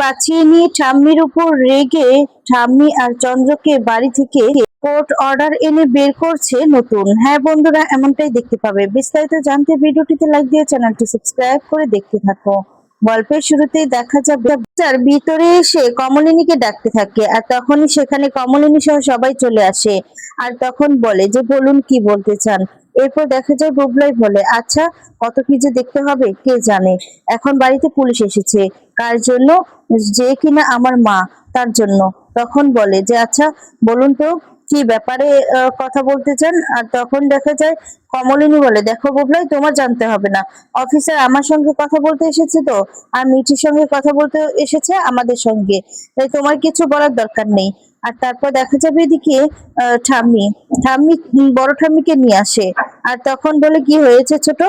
বাঁচিয়ে নিয়ে ঠাম্মির উপর রেগে ঠাম্মি আর চন্দ্রকে বাড়ি থেকে কোর্ট অর্ডার এনে বের করছে নতুন। হ্যাঁ বন্ধুরা, এমনটাই দেখতে পাবে। বিস্তারিত জানতে ভিডিওটিতে লাইক দিয়ে চ্যানেলটি সাবস্ক্রাইব করে দেখতে থাকো। গল্পের শুরুতেই দেখা যাবে তার ভিতরে এসে কমলিনীকে ডাকতে থাকে আর তখনই সেখানে কমলিনী সহ সবাই চলে আসে। আর তখন বলে যে, বলুন কি বলতে চান? এরপর দেখা যায় বুবলাই বলে আচ্ছা কত কি যে দেখতে হবে, কে জানে? এখন বাড়িতে পুলিশ এসেছে। কার জন্য? যে কিনা আমার মা, তার জন্য। তখন বলে যে আচ্ছা বলুন তো কি ব্যাপারে কথা বলতে চান? আর তখন দেখা যায় কমলিনী বলে, দেখো বুবলাই, তোমার জানতে হবে না। অফিসার আমার সঙ্গে কথা বলতে এসেছে তো, আর মিঠির সঙ্গে কথা বলতে এসেছে আমাদের সঙ্গে। তাই তোমার কিছু বলার দরকার নেই। আর তারপর দেখা যাবে এদিকে ঠাম্মি ঠাম্মি বড় ঠাম্মিকে নিয়ে আসে। আর তখন বলে, কি হয়েছে ছোট?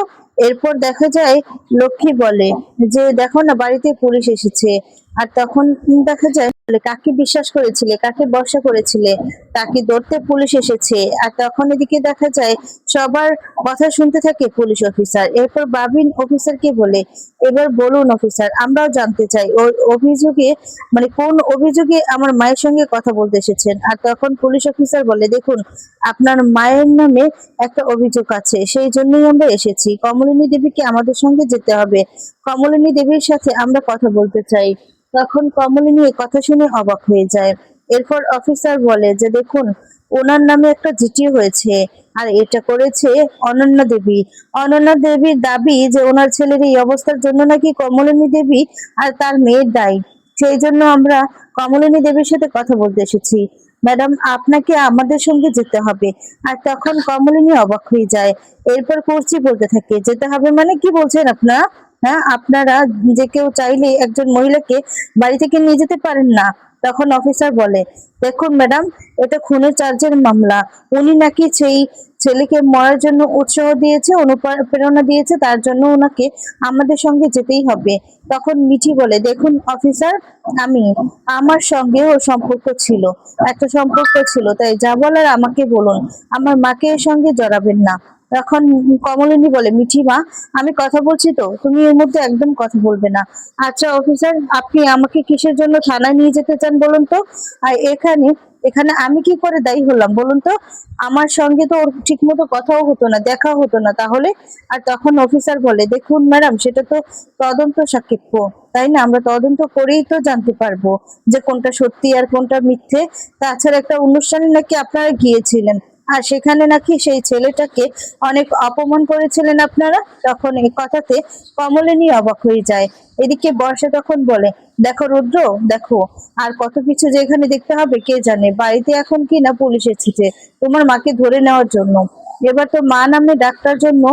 এরপর দেখা যায় লক্ষ্মী বলে, যে দেখো না, বাড়িতে পুলিশ এসেছে। আর তখন দেখা যায় কাকে বিশ্বাস করেছিলে? কাকে ভরসা করেছিলে? তাকে ধরতে পুলিশ এসেছে। আর তখন এদিকে দেখা যায়, সবার কথা শুনতে থাকে পুলিশ অফিসার। এরপর বাবিন অফিসারকে বলে, এবার বলুন অফিসার, আমরাও জানতে চাই, ওই অভিযোগে মানে কোন অভিযোগে আমার মায়ের সঙ্গে কথা বলতে এসেছেন? আর তখন পুলিশ অফিসার বলে, দেখুন, আপনার মায়ের নামে একটা অভিযোগ আছে, সেই জন্যই আমরা এসেছি। কমলিনী দেবীকে আমাদের সঙ্গে যেতে হবে। কমলিনী দেবীর সাথে আমরা কথা বলতে চাই। তখন কমলিনী এ কথা শুনে অবাক হয়ে যায়। এরপর অফিসার বলে যে, দেখুন, ওনার নামে একটা জিটি হয়েছে, আর এটা করেছে অনন্যা দেবী। অনন্যা দেবীর দাবি যে, ওনার ছেলের এই অবস্থার জন্য নাকি কমলিনী দেবী আর তার মেয়ের দায়ী। সেই জন্য আমরা কমলিনী দেবীর সাথে কথা বলতে এসেছি। ম্যাডাম, আপনাকে আমাদের সঙ্গে যেতে হবে। আর তখন কমলিনী অবাক হয়ে যায়। এরপর করছি বলতে থাকে। যেতে হবে মানে কি বলছেন আপনারা? হ্যাঁ আপনারা যে কেউ চাইলে একজন মহিলাকে বাড়ি থেকে নিয়ে যেতে পারেন না। তখন অফিসার বলে, দেখুন ম্যাডাম এটা খুনের চার্জের মামলা। উনি নাকি সেই ছেলেকে মরার জন্য উৎসাহ দিয়েছে, অনুপ্রেরণা দিয়েছে, তার জন্য ওনাকে আমাদের সঙ্গে যেতেই হবে। তখন মিঠি বলে, দেখুন অফিসার আমি, আমার সঙ্গে ওর সম্পর্ক ছিল, একটা সম্পর্ক ছিল, তাই যা বলার আমাকে বলুন। আমার মাকে এর সঙ্গে জড়াবেন না। তখন কমলিনী বলে, মিঠি মা, আমি কথা বলছি তো, তুমি এর মধ্যে একদম কথা বলবে না। আচ্ছা অফিসার, আপনি আমাকে কিসের জন্য থানায় নিয়ে যেতে চান বলুন তো? আর এখানে এখানে আমি কি করে দায়ী হলাম বলুন তো? আমার সঙ্গে তো ওর ঠিক মতো কথাও হতো না দেখা হতো না তাহলে। আর তখন অফিসার বলে, দেখুন ম্যাডাম, সেটা তো তদন্ত সাপেক্ষ, তাই না? আমরা তদন্ত করেই তো জানতে পারব যে কোনটা সত্যি আর কোনটা মিথ্যে। তাছাড়া একটা অনুষ্ঠানে নাকি আপনারা গিয়েছিলেন। আর সেখানে নাকি সেই ছেলেটাকে অনেক অপমান করেছিলেন আপনারা। তখন এই কথাতে কমলিনী অবাক হয়ে যায়। এদিকে বর্ষা তখন বলে, দেখো রুদ্র, দেখো, আর কত কিছু যে এখানে দেখতে হবে, কে জানে? বাড়িতে এখন কি না পুলিশ এসেছে? তোমার মাকে ধরে নেওয়ার জন্য। এবার তো মা নামে ডাক্তার জন্য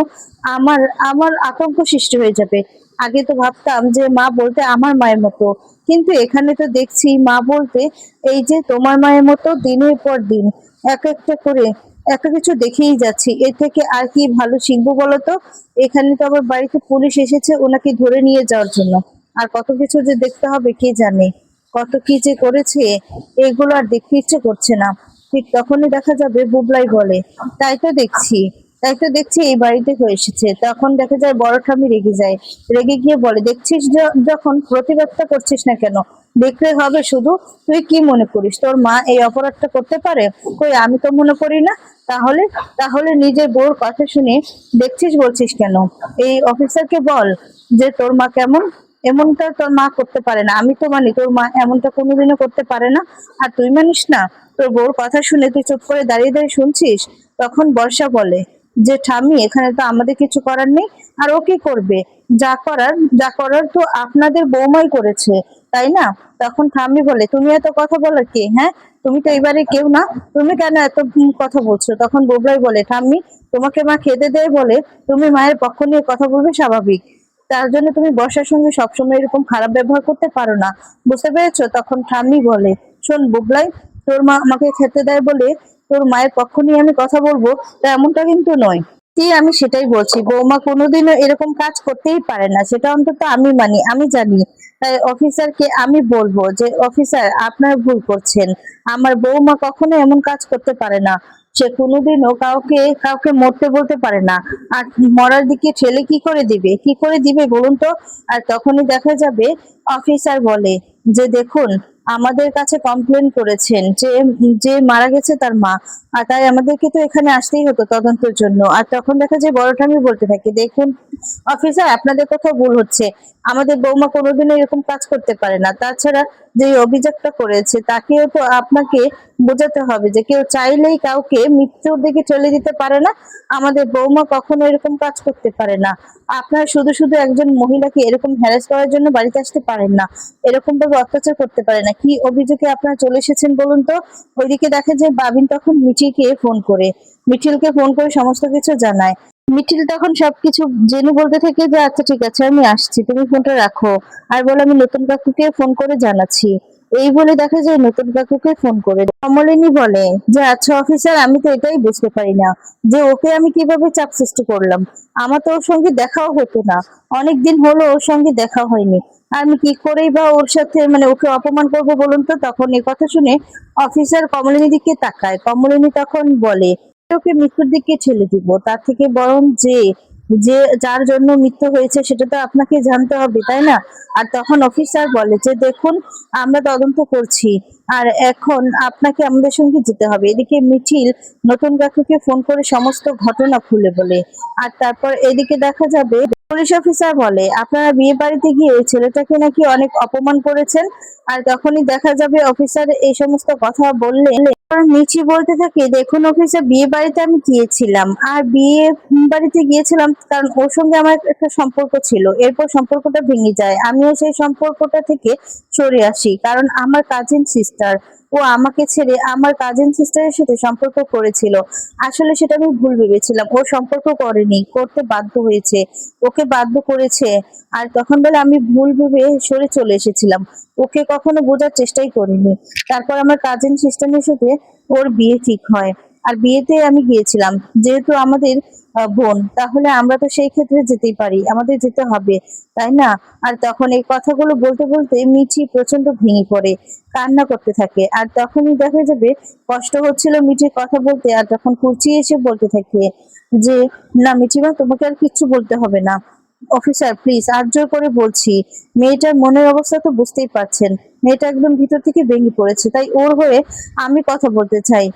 আমার আমার আতঙ্ক সৃষ্টি হয়ে যাবে। আগে তো ভাবতাম যে মা বলতে আমার মায়ের মতো। কিন্তু এখানে তো দেখছি মা বলতে এই যে তোমার মায়ের মতো দিনের পর দিন। এক একটা করে এত কিছু দেখেই যাচ্ছি। এর থেকে আর কি ভালো শিখব বলতো? এখানে তো আবার বাড়িতে পুলিশ এসেছে, ওনাকে ধরে নিয়ে যাওয়ার জন্য। আর কত কিছু যে দেখতে হবে কে জানে? কত কি যে করেছে, এগুলো আর দেখতে ইচ্ছে করছে না। ঠিক তখনই দেখা যাবে বুবলাই বলে। তাই তো দেখছি। তাই তো দেখছি এই বাড়িতে হয়ে এসেছে। তখন দেখা যায় বড় ঠামি রেগে যায়। রেগে গিয়ে বলে, দেখছিস যখন প্রতিবাদটা করছিস না কেন? দেখলে হবে শুধু? তুই কি মনে করিস? তোর মা এই অপরাধটা করতে পারে? কই, আমি তো মনে করি না। তাহলে তাহলে নিজের বউর কথা শুনে দেখছিস বলছিস কেন? এই অফিসারকে বল যে তোর মা কেমন? এমনটা তোর মা করতে পারে না। আমি তো মানি তোর মা এমনটা কোনোদিনও করতে পারে না। আর তুই মানিস না? তোর বউর কথা শুনে তুই চুপ করে দাঁড়িয়ে দাঁড়িয়ে শুনছিস? তখন বর্ষা বলে যে ঠামি এখানে তো আমাদের কিছু করার নেই। আর ও কি করবে? যা করার যা করার তো আপনাদের বৌমাই করেছে, তাই না? তখন ঠাম্মি বলে, তুমি এত কথা বলার কে হ্যাঁ? তুমি তো এবারে কেউ না। তুমি কেন এত কথা বলছো? তখন বোবলাই বলে, ঠাম্মি, তোমাকে মা খেতে দেয় বলে তুমি মায়ের পক্ষ নিয়ে কথা বলবে স্বাভাবিক। তার জন্য তুমি বর্ষার সঙ্গে সবসময় এরকম খারাপ ব্যবহার করতে পারো না। বুঝতে পেরেছ? তখন ঠাম্মি বলে, শোন বুবলাই, তোর মা আমাকে খেতে দেয় বলে তোর মায়ের পক্ষ নিয়ে আমি কথা বলব, তা এমনটা কিন্তু নয়। কি আমি সেটাই বলছি? বৌমা কোনোদিনও এরকম কাজ করতেই পারে না, সেটা অন্তত আমি মানি, আমি জানি। তাই অফিসারকে আমি বলব যে, অফিসার, আপনার ভুল করছেন। আমার বৌমা কখনো এমন কাজ করতে পারে না। সে কোনোদিনও কাউকে কাউকে মরতে বলতে পারে না। আর মরার দিকে ঠেলে কি করে দিবে? কি করে দিবে বলুন তো? আর তখনই দেখা যাবে, অফিসার বলে যে, দেখুন আমাদের কাছে কমপ্লেন করেছেন যে যে মারা গেছে তার মা। আর তাই আমাদেরকে তো এখানে আসতেই হতো তদন্তের জন্য। আর তখন দেখা যায় বড়টা আমি বলতে থাকি, দেখুন অফিসার আপনাদের কোথাও ভুল হচ্ছে। আমাদের বৌমা কোনোদিনও এরকম কাজ করতে পারে না। তাছাড়া যে অভিযোগটা করেছে, তাকেও তো আপনাকে বোঝাতে হবে যে কেউ চাইলেই কাউকে মৃত্যুর দিকে চলে দিতে পারে না। আমাদের বৌমা কখনো এরকম কাজ করতে পারে না। আপনারা শুধু শুধু একজন মহিলাকে এরকম হ্যারাস করার জন্য বাড়িতে আসতে পারেন না। এরকম ভাবে অত্যাচার করতে পারে না। কি অভিযোগে আপনারা চলে এসেছেন বলুন তো? ওইদিকে দেখা যায় বাবিন তখন মিঠিকে ফোন করে, মিঠিলকে ফোন করে সমস্ত কিছু জানায়। মিঠিল তখন সবকিছু জেনে বলতে থাকে যে আচ্ছা ঠিক আছে, আমি আসছি। তুমি ফোনটা রাখো। আর বলে, আমি নতুন কাকুকে ফোন করে জানাচ্ছি। এই বলে দেখা যায় নতুন কাকুকে ফোন করে। কমলিনী বলে যে আচ্ছা অফিসার, আমি তো এটাই বুঝতে পারি না যে, ওকে আমি কীভাবে চাপ সৃষ্টি করলাম। আমার তো ওর সঙ্গে দেখাও হতো না। অনেক দিন হলো ওর সঙ্গে দেখা হয়নি। আমি কি করেই বা ওর সাথে মানে ওকে অপমান করব বলুন তো? তখন এই কথা শুনে অফিসার কমলিনীর দিকে তাকায়। কমলিনী তখন বলে ওকে মৃত্যুর দিকে ঠেলে দিব। তার থেকে বরং যে যে যার জন্য মৃত্যু হয়েছে সেটা তো আপনাকে জানতে হবে, তাই না? আর তখন অফিসার বলে যে, দেখুন, আমরা তদন্ত করছি। আর এখন আপনাকে আমাদের সঙ্গে যেতে হবে। এদিকে মিঠিল নতুন কাকুকে ফোন করে সমস্ত ঘটনা খুলে বলে। আর তারপর এদিকে দেখা যাবে পুলিশ অফিসার বলে, আপনারা বিয়ে বাড়িতে গিয়ে ছেলেটাকে নাকি অনেক অপমান করেছেন, আর তখনই দেখা যাবে অফিসার এই সমস্ত কথা বললে কারণ মিচি বলতে থাকে, দেখুন অফিসে বিয়ে বাড়িতে আমি গিয়েছিলাম, আর বিয়ে বাড়িতে গিয়েছিলাম কারণ ওর সঙ্গে আমার একটা সম্পর্ক ছিল। এরপর সম্পর্কটা ভেঙে যায়। আমিও সেই সম্পর্কটা থেকে সরে আসি, কারণ আমার কাজিন সিস্টার ও আমাকে ছেড়ে আমার কাজিন সিস্টারের সাথে সম্পর্ক করেছিল। আসলে সেটা আমি ভুল ভেবেছিলাম। ও সম্পর্ক করেনি, করতে বাধ্য হয়েছে। ওকে বাধ্য করেছে। আর তখন বলে আমি ভুল ভেবে সরে চলে এসেছিলাম। ওকে কখনো বোঝার চেষ্টাই করিনি। তারপর আমার কাজিন সিস্টারের সাথে ওর বিয়ে ঠিক হয়। আর বিয়েতে আমি গিয়েছিলাম। যেহেতু আমাদের বোন, তাহলে আমরা তো সেই ক্ষেত্রে যেতেই পারি, আমাদের যেতে হবে, তাই না? আর তখন এই কথাগুলো বলতে বলতে মিঠি প্রচণ্ড ভেঙে পড়ে, কান্না করতে থাকে, আর তখনই দেখা যাবে কষ্ট হচ্ছিল মিঠির কথা বলতে, আর তখন কুচি এসে বলতে থাকে যে, না মিঠিমা, তোমাকে আর কিচ্ছু বলতে হবে না। অফিসার প্লিজ আর জোর করে বলছি, মেয়েটার মনের অবস্থা তো বুঝতেই পারছেন, মেয়েটা একদম ভিতর থেকে ভেঙে পড়েছে, তাই ওর হয়ে আমি কথা বলতে চাই,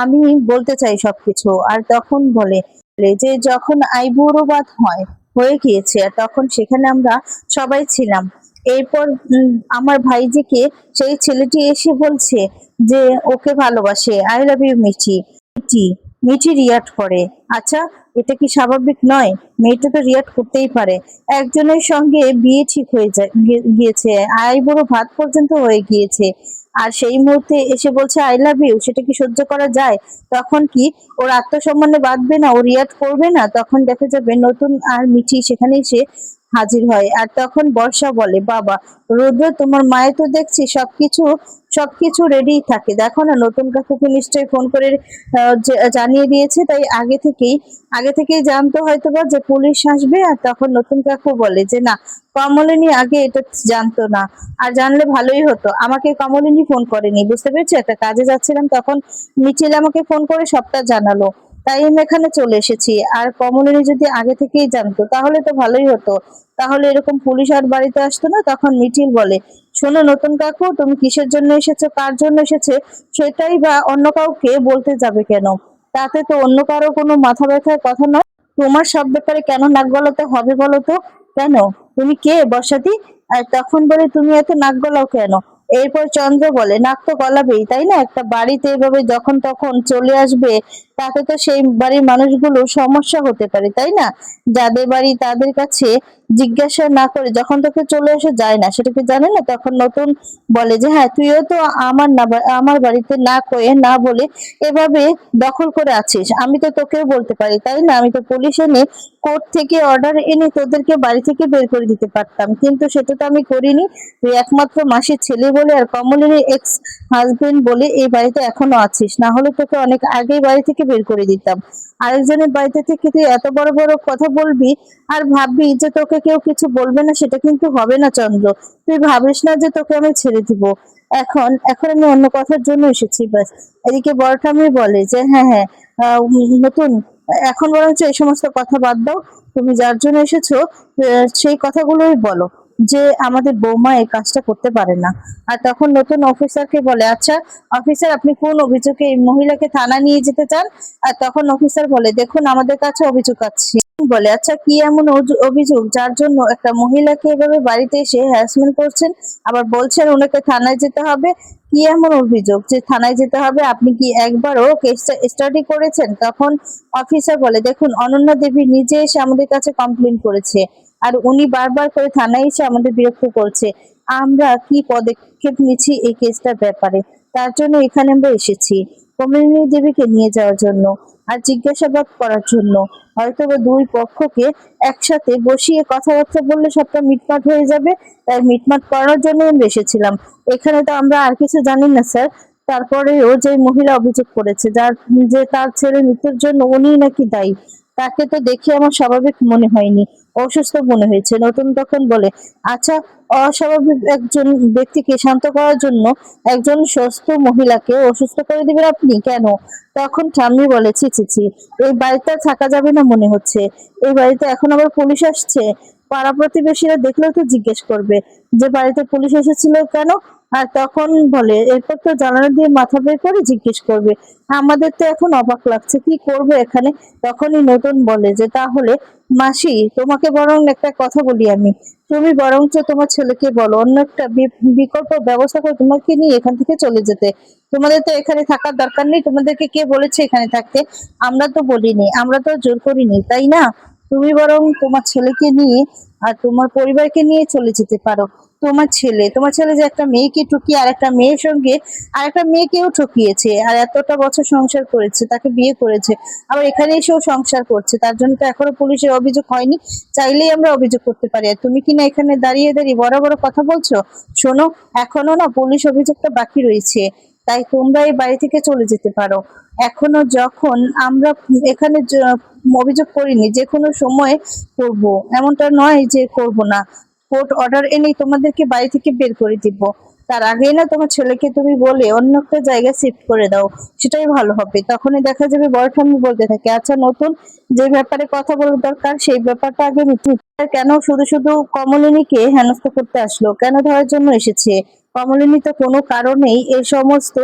আমি বলতে চাই সবকিছু। আর তখন বলে যে যখন আইবুড়োবাদ হয়, হয়ে গিয়েছে তখন সেখানে আমরা সবাই ছিলাম। এরপর আমার ভাইজিকে সেই ছেলেটি এসে বলছে যে, ওকে ভালোবাসে I love you Mithi. Mithi Mithi react করে আচ্ছা এটা কি স্বাভাবিক নয়? মেয়েটা তো রিয়াক্ট করতেই পারে। একজনের সঙ্গে বিয়ে ঠিক হয়ে যায় গিয়েছে আই বড় ভাত পর্যন্ত হয়ে গিয়েছে। আর সেই মুহূর্তে এসে বলছে আই লাভ ইউ সেটা কি সহ্য করা যায়? তখন কি ওর আত্মসম্মানে বাঁধবে না? ও রিয়াদ করবে না? তখন দেখা যাবে নতুন আর মিঠি সেখানে এসে হাজির হয়। আর তখন বর্ষা বলে, বাবা, রুদ্র, তোমার মায়ে তো দেখছি, সবকিছু সবকিছু রেডি থাকে। দেখো না, নতুন কাকুকে নিশ্চয়ই ফোন করে জানিয়ে দিয়েছে, তাই আগে থেকেই আগে থেকেই জানতো হয়তো বা যে পুলিশ আসবে আর তখন নতুন কাকু বলে যে, না, কমলিনী আগে এটা জানতো না। আর জানলে ভালোই হতো। আমাকে কমলিনী ফোন করেনি, বুঝতে পেরেছ? একটা কাজে যাচ্ছিলাম, তখন মিছিল আমাকে ফোন করে সবটা জানালো। তাই আমি এখানে চলে এসেছি। আর কমলিনী যদি আগে থেকেই জানতো, তাহলে তো ভালোই হতো। তাহলে এরকম পুলিশ আর বাড়িতে আসতো না, তখন মিঠিল বলে, শোনো নতুন কাকু, তুমি কিসের জন্য এসেছ, কার জন্য এসেছে, সেটাই বা অন্য কাউকে বলতে যাবে কেন? তাতে তো অন্য কারও কোনো মাথা ব্যথার কথা নয়। তোমার সব ব্যাপারে কেন নাক গলাতে হবে বলো তো? কেন? তুমি কে বসাতি আর তখন বলে, তুমি এত নাক গলাও কেন? এরপর চন্দ্র বলে, নাক তো গলাবেই, তাই না? একটা বাড়িতে এভাবে যখন তখন চলে আসবে তাতে তো সেই বাড়ির মানুষগুলো সমস্যা হতে পারে, তাই না? যাদের বাড়ি তাদের কাছে জিজ্ঞাসা না করে যখন তোকে চলে আসা যায় না সেটাকে জানে না? তখন নতুন বলে যে হ্যাঁ তুইও তো আমার না, আমার বাড়িতে না কয়ে, না বলে এভাবে দখল করে আছিস। আমি তো তোকেও বলতে পারি, তাই না? আমি তো পুলিশ এনে কোর্ট থেকে অর্ডার এনে তোদেরকে বাড়ি থেকে বের করে দিতে পারতাম। কিন্তু সেটা তো আমি করিনি। তুই একমাত্র মাসির ছেলে বলে আর কমলিনীর এক্স হাজবেন্ড বলে এই বাড়িতে এখনও আছিস। না হলে তোকে অনেক আগেই বাড়ি থেকে বের করে দিতাম। আরেকজনের বাড়িতে থেকে তুই এত বড় বড় কথা বলবি আর ভাববি যে তোকে কেউ কিছু বলবে না, সেটা কিন্তু হবে না চন্দ্র। তুই ভাবিস না যে তোকে আমি ছেড়ে দিব। এখন এখন আমি অন্য কথার জন্য এসেছি, ব্যাস। এদিকে বড়ঠামি বলে যে হ্যাঁ হ্যাঁ নতুন, এখন বরঞ্চ এই সমস্ত কথা বাদ দাও। তুমি যার জন্য এসেছ সেই কথাগুলোই বলো। যে আমাদের বৌমা এই কাজটা করতে পারে না। আর তখন নতুন অফিসারকে বলে আচ্ছা অফিসার, আপনি কোন অভিযোগে এই মহিলাকে থানা নিয়ে যেতে চান? আর তখন অফিসার বলে, দেখুন, আমাদের কাছে অভিযোগ আছে। বলে আচ্ছা কি এমন অভিযোগ যার জন্য একটা মহিলাকে এভাবে বাড়িতে এসে হ্যারাসমেন্ট করছেন? আবার বলছেন ওনাকে থানায় যেতে হবে। কি এমন অভিযোগ যে থানায় যেতে হবে? আপনি কি একবারও কেসটা স্টাডি করেছেন? তখন অফিসার বলে, দেখুন, অনন্যা দেবী নিজে এসে আমাদের কাছে কমপ্লেন করেছে। আর উনি বারবার করে থানায় এসে আমাদের বিরক্ত করছে। আমরা কি পদক্ষেপ নিচ্ছি এই কেসটার ব্যাপারে? তার জন্য এখানে আমরা এসেছি কমলিনী দেবীকে নিয়ে যাওয়ার জন্য আর জিজ্ঞাসাবাদ করার জন্য। হয়তো দুই পক্ষকে একসাথে বসিয়ে কথাবার্তা বললে সবটা মিটমাট হয়ে যাবে, তাই মিটমাট করার জন্য আমরা এসেছিলাম। এখানে তো আমরা আর কিছু জানি না, স্যার। তারপরেও যে মহিলা অভিযোগ করেছে, যার যে তার ছেলে মৃত্যুর জন্য উনি নাকি দায়ী। তাকে তো দেখে আমার স্বাভাবিক মনে হয়নি, অসুস্থ মনে হয়েছে। নতুন তখন বলে আচ্ছা অস্বাভাবিক একজন ব্যক্তিকে শান্ত করার জন্য একজন সুস্থ মহিলাকে অসুস্থ করে দিবেন আপনি? কেন? তখন ঠাম্মি বলে, ছি ছি ছি, এই বাড়িতে থাকা যাবে না মনে হচ্ছে। এই বাড়িতে এখন আবার পুলিশ আসছে? পাড়া প্রতিবেশীরা দেখলেও তো জিজ্ঞেস করবে যে বাড়িতে পুলিশ এসেছিল কেন? আর তখন বলে, এরপর তো জানালা দিয়ে মাথা বের করে জিজ্ঞেস করবে। আমাদের তো এখন অবাক লাগছে, কি করবে এখানে? তখনই নতুন বলে যে, তাহলে মাসি, তোমাকে বরং একটা কথা বলি আমি। তুমি বরঞ্চ তোমার ছেলেকে বলো, অন্য একটা বিকল্প ব্যবস্থা করে তোমাকে নিয়ে এখান থেকে চলে যেতে। তোমাদের তো এখানে থাকার দরকার নেই। তোমাদেরকে কে বলেছে এখানে থাকতে? আমরা তো বলিনি, আমরা তো জোর করিনি, তাই না? তুমি বরং তোমার ছেলেকে নিয়ে আর তোমার পরিবারকে নিয়ে চলে যেতে পারো। তোমার ছেলে তোমার ছেলে যে একটা মেয়েকে ঠকিয়ে আর একটা মেয়ের সঙ্গে আর একটা মেয়েকেও ঠকিয়েছে আর এতটা বছর সংসার করেছে, তাকে বিয়ে করেছে, আবার এখানে এসেও সংসার করছে, তার জন্য তো এখনও পুলিশের অভিযোগ হয়নি, চাইলেই আমরা অভিযোগ করতে পারি। আর তুমি কি না এখানে দাঁড়িয়ে দাঁড়িয়ে বড় বড় কথা বলছো? শোনো, এখনও না পুলিশ অভিযোগটা বাকি রয়েছে, তাই তোমরা এই বাড়ি থেকে চলে যেতে পারো। এখনও যখন আমরা এখানে অভিযোগ করিনি, যে কোনো সময় করব। এমনটা নয় যে করব না। কোর্ট অর্ডার এনেই তোমাদেরকে বাড়ি থেকে বের করে দিব। তার আগেই না তোমার ছেলেকে তুমি বলে অন্য একটা জায়গায় শিফট করে দাও। সেটাই ভালো হবে। তখনই দেখা যাবে বড় ঠাম্মি বলতে থাকে আচ্ছা নতুন যে ব্যাপারে কথা বলার দরকার, সেই ব্যাপারটা আগে কেন? শুধু শুধু কমলিনীকে হেনস্থা করতে আসলো। কেন ধরার জন্য এসেছে? কমলিনী তো কোনো কারণেই এই সমস্ত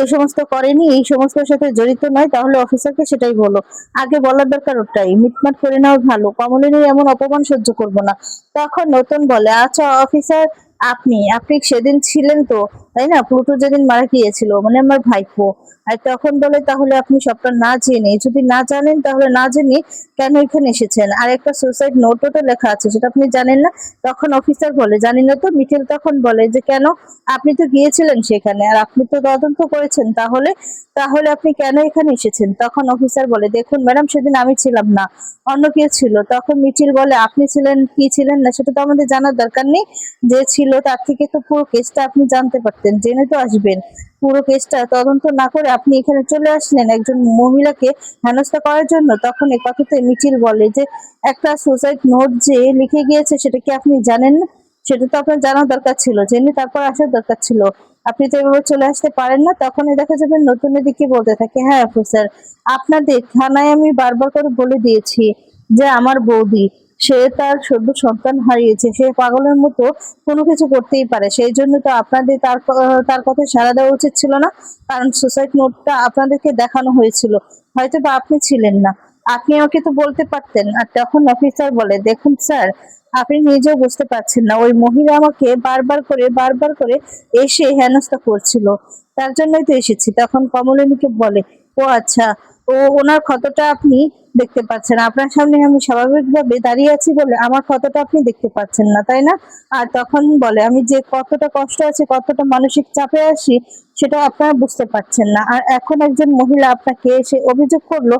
এই সমস্ত করেনি, এই সমস্ত সাথে জড়িত নয়, তাহলে অফিসারকে সেটাই বলো। আগে বলার দরকার ওটাই, মিটমাট করে নেওয়া ভালো। কমলিনী এমন অপমান সহ্য করব না। তখন নতুন বলে আচ্ছা অফিসার আপনি আপনি সেদিন ছিলেন তো, তাই না? প্লুটো যেদিন মারা গিয়েছিল মানে আমার ভাইপো। আর তখন বলে তাহলে আপনি সবটা না জেনে, যদি না জানেন তাহলে না জেনে কেন এখানে এসেছেন? আর একটা সুসাইড নোটও তো লেখা আছে, সেটা আপনি জানেন না? তখন অফিসার বলে, জানি না তো? মিঠেল তখন বলে যে, কেন? আপনি তো গিয়েছিলেন সেখানে, আর আপনি তো তদন্ত করেছেন তাহলে তাহলে আপনি কেন এখানে এসেছেন? তখন অফিসার বলে, দেখুন ম্যাডাম, সেদিন আমি ছিলাম না, অন্য কেউ ছিল। তখন মিছিল বলে, আপনি ছিলেন, কি ছিলেন না? সেটা তো আমাদের জানার দরকার নেই, যে ছিল তার থেকে তো পুরো কেসটা আপনি জানতে পারতেন, জেনে তো আসবেন। পুরো কেসটা তদন্ত না করে আপনি এখানে চলে আসলেন একজন মহিলাকে হেনস্থা করার জন্য, তখন এ কথাতে মিছিল বলে যে, একটা সুসাইড নোট যে লিখে গিয়েছে, সেটা কি আপনি জানেন? না সেটা তো আপনার জানার দরকার ছিল, জেনে তারপর আসার দরকার ছিল। আপনি তো এভাবে চলে আসতে পারেন না তখনই দেখা যাবে নতুন দিকে বলতে থাকে হ্যাঁ অফিসার, আপনাদের থানায় আমি বারবার করে বলে দিয়েছি যে, আমার বৌদি সে তার সদ্য সন্তান হারিয়েছে। সে পাগলের মতো কোনো কিছু করতেই পারে। সেই জন্য তো আপনাদের তার তার কথা সাড়া দেওয়া উচিত ছিল না। কারণ সুসাইড নোটটা আপনাদেরকে দেখানো হয়েছিল। হয়তো বা আপনি ছিলেন না। আপনি আমাকে তো বলতে পারতেন। আর তখন অফিসার বলে, দেখুন স্যার, আপনি নিজেও বুঝতে পারছেন না। ওই মহিলা আমাকে বারবার করে বারবার করে এসে হেনস্থা করছিল। তার জন্যই তো এসেছি। তখন কমলিনীকে বলে, ও আচ্ছা ও ওনার ক্ষতটা আপনি দেখতে পাচ্ছেন। আপনার সামনে আমি স্বাভাবিকভাবে দাঁড়িয়ে আছি বলে আমার ক্ষতটা আপনি দেখতে পাচ্ছেন না, তাই না? আর তখন বলে, আমি যে কতটা কষ্ট আছে, কতটা মানসিক চাপে আসি সেটা আপনারা বুঝতে পারছেন না। আর এখন একজন মহিলা আপনাকে এসে অভিযোগ করল,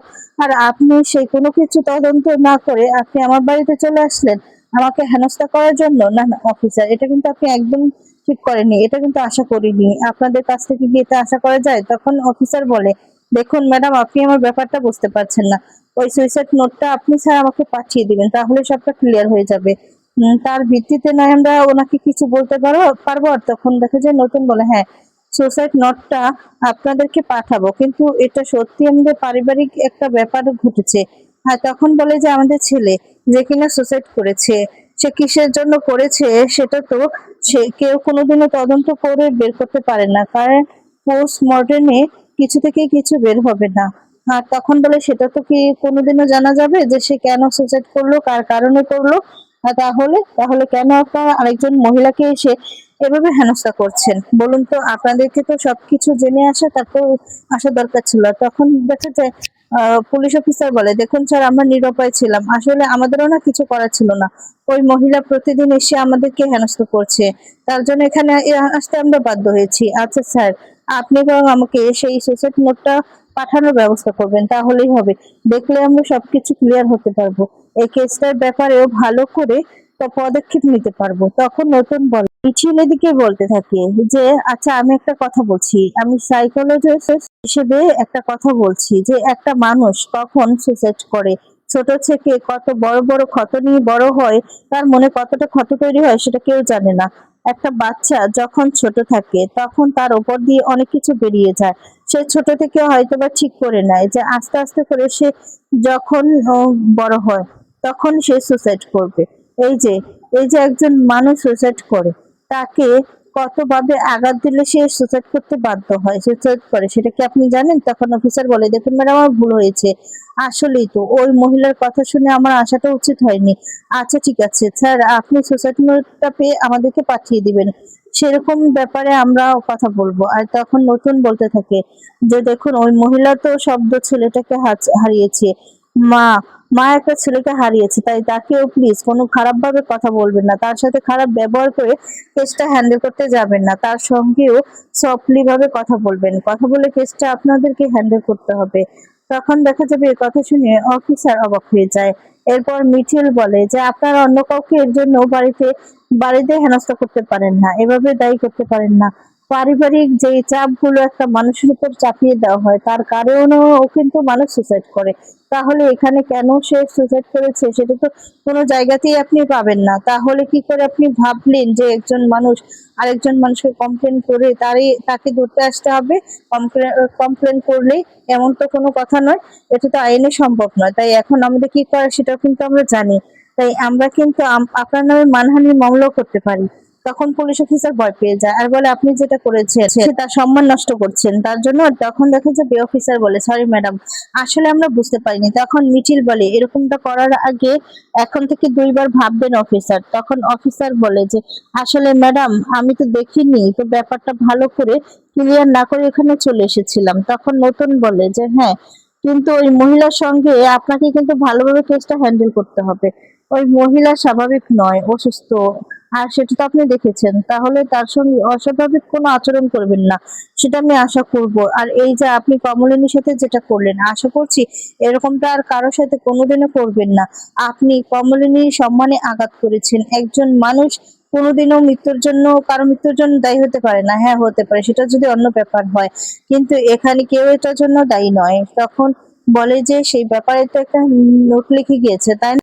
আর আপনি সেই কোনো কিছু তদন্ত না করে আপনি আমার বাড়িতে চলে আসলেন। আমাকে হেনস্থা করার জন্য? না না, অফিসার, এটা কিন্তু আপনি একদম ঠিক করেনি এটা কিন্তু আশা করিনি। আপনাদের কাছ থেকে কি এটা আশা করা যায়? তখন অফিসার বলে দেখুন ম্যাডাম, আপনি আমার ব্যাপারটা বুঝতে পারছেন না। ওই সুইসাইড নোটটা আপনি স্যার আমাকে পাঠিয়ে দিবেন, তাহলে সবটা ক্লিয়ার হয়ে যাবে। তার ভিত্তিতে নয়, আমরা ওনাকে কিছু বলতে পারব পারব? আর তখন দেখা যায় নতুন বলে হ্যাঁ সুসাইড নোটটা আপনাদেরকে পাঠাবো। কিন্তু এটা সত্যি আমাদের পারিবারিক একটা ব্যাপার ঘটেছে। হ্যাঁ তখন বলে যে আমাদের ছেলে যে কিনা সুসাইড করেছে, সে কিসের জন্য করেছে, সেটা তো সে কেউ কোনোদিনও তদন্ত করে বের করতে পারে না। কারণ পোস্ট মর্টেমে কিছু থেকে কিছু বের হবে না। আর তখন বলে সেটা তো কি কোনোদিনও জানা যাবে যে সে কেন সুসাইড করল, কার কারণে করল? তাহলে তাহলে কেন আপনারা আরেকজন মহিলাকে এসে এভাবে হেনস্থা করছেন? বলুন তো, আপনাদেরকে তো সবকিছু জেনে আসা, তারপর আসা দরকার ছিল। তখন দেখা যায় পুলিশ অফিসার বলে, দেখুন স্যার আমরা নিরুপায় ছিলাম। আসলে আমাদেরও না কিছু করার ছিল না। ওই মহিলা প্রতিদিন এসে আমাদেরকে হেনস্থ করছে। তার জন্য এখানে আসতে আমরা বাধ্য হয়েছি। আচ্ছা স্যার আপনি বরং আমাকে সেই সুসাইড নোটটা পাঠানোর ব্যবস্থা করবেন, তাহলেই হবে। দেখলে আমরা সবকিছু ক্লিয়ার হতে পারব। এই কেসটার ব্যাপারেও ভালো করে পদক্ষেপ নিতে পারব। তখন নতুন বল মিছিল এদিকে বলতে থাকে যে আচ্ছা আমি একটা কথা বলছি। আমি সাইকোলজিস্ট হিসেবে একটা কথা বলছি যে, একটা মানুষ কখন সুসাইড করে? ছোট থেকে কত বড় বড় ক্ষত নিয়ে বড় হয়? তার মনে কতটা ক্ষত তৈরি হয় সেটা কেউ জানে না। একটা বাচ্চা যখন ছোট থাকে, তখন তার উপর দিয়ে অনেক কিছু বেরিয়ে যায়। সে ছোট থেকে হয়তো বা ঠিক করে নেয় যে আস্তে আস্তে করে সে যখন বড় হয়, তখন সে সুসাইড করবে। এই যে এই যে একজন মানুষ সুসাইড করে, তাকে কতভাবে আঘাত দিলে সে সুসাইড করতে বাধ্য হয়? সুসাইড করে, সেটা কি আপনি জানেন? তখন অফিসার বলে, দেখুন ম্যাডাম আমার ভুল হয়েছে। আসলেই তো, ওই মহিলার কথা শুনে আমার আসাটা উচিত হয়নি। আচ্ছা ঠিক আছে, স্যার, আপনি সুসাইড নোটটা পেয়ে আমাদেরকে পাঠিয়ে দিবেন। সেরকম ব্যাপারে আমরা কথা বলব। আর তখন নতুন বলতে থাকে যে, দেখুন, ওই মহিলা তো শব্দ ছেলেটাকে হারিয়েছে। মা মা একটা ছেলেকে হারিয়েছে, তাই তাকেও প্লিজ কোনো খারাপ ভাবে কথা বলবেন না। তার সাথে খারাপ ব্যবহার করে কেসটা হ্যান্ডেল করতে যাবেন না। তার সঙ্গেও সফটলি ভাবে কথা বলবেন। কথা বলে কেসটা আপনাদেরকে হ্যান্ডেল করতে হবে। তখন দেখা যাবে এই কথা শুনে অফিসার অবাক হয়ে যায়। এরপর মিঠিল বলে যে, আপনারা অন্য কাউকে এর জন্য বাড়িতে বাড়িতে হেনস্থা করতে পারেন না। এভাবে দায়ী করতে পারেন না। পারিবারিক যে চাপগুলো একটা মানুষের উপর চাপিয়ে দেওয়া হয়, তার কারণেও কিন্তু মানুষ সুসাইড করে। তাহলে এখানে কেন সে সুসাইড করেছে সেটা তো কোনো জায়গাতেই আপনি পাবেন না। তাহলে কি করে আপনি ভাবলেন যে একজন মানুষ, আরেকজন মানুষকে কমপ্লেন করে তারই, তাকে ধরতে আসতে হবে? কমপ্লেন করলেই এমন তো কোনো কথা নয়, এটা তো আইনে সম্ভব নয়। তাই এখন আমাদের কি করা সেটাও কিন্তু আমরা জানি। তাই আমরা কিন্তু আপনার নামে মানহানির মামলাও করতে পারি। তখন পুলিশ অফিসার ভয় পেয়ে যায় আর বলে, আপনি যেটা করেছেন, সে তার সম্মান নষ্ট করছেন। তার জন্য তখন দেখা যাবে অফিসার বলে সরি ম্যাডাম আসলে আমরা বুঝতে পারিনি। তখন মিছিল বলে, এরকমটা করার আগে এখন থেকে দুইবার ভাববেন অফিসার তখন অফিসার বলে যে, আসলে ম্যাডাম আমি তো দেখিনি, তো ব্যাপারটা ভালো করে ক্লিয়ার না করে এখানে চলে এসেছিলাম। তখন নতুন বলে যে হ্যাঁ কিন্তু ওই মহিলার সঙ্গে আপনাকে কিন্তু ভালোভাবে কেসটা হ্যান্ডেল করতে হবে। ওই মহিলা স্বাভাবিক নয়, অসুস্থ আর সেটা তো আপনি দেখেছেন। তাহলে তার সঙ্গে অস্বাভাবিক কোনো আচরণ করবেন না, সেটা আমি আশা করব। আর এই যে আপনি কমলিনীর সাথে যেটা করলেন, আশা করছি এরকমটা আর কারোর সাথে কোনোদিনও করবেন না। আপনি কমলিনীর সম্মানে আঘাত করেছেন। একজন মানুষ কোনোদিনও মৃত্যুর জন্য, কারও মৃত্যুর জন্য দায়ী হতে পারে না। হ্যাঁ হতে পারে, সেটা যদি অন্য ব্যাপার হয়। কিন্তু এখানে কেউ এটার জন্য দায়ী নয়। তখন বলে যে, সেই ব্যাপারে তো একটা নোট লিখে গিয়েছে, তাই?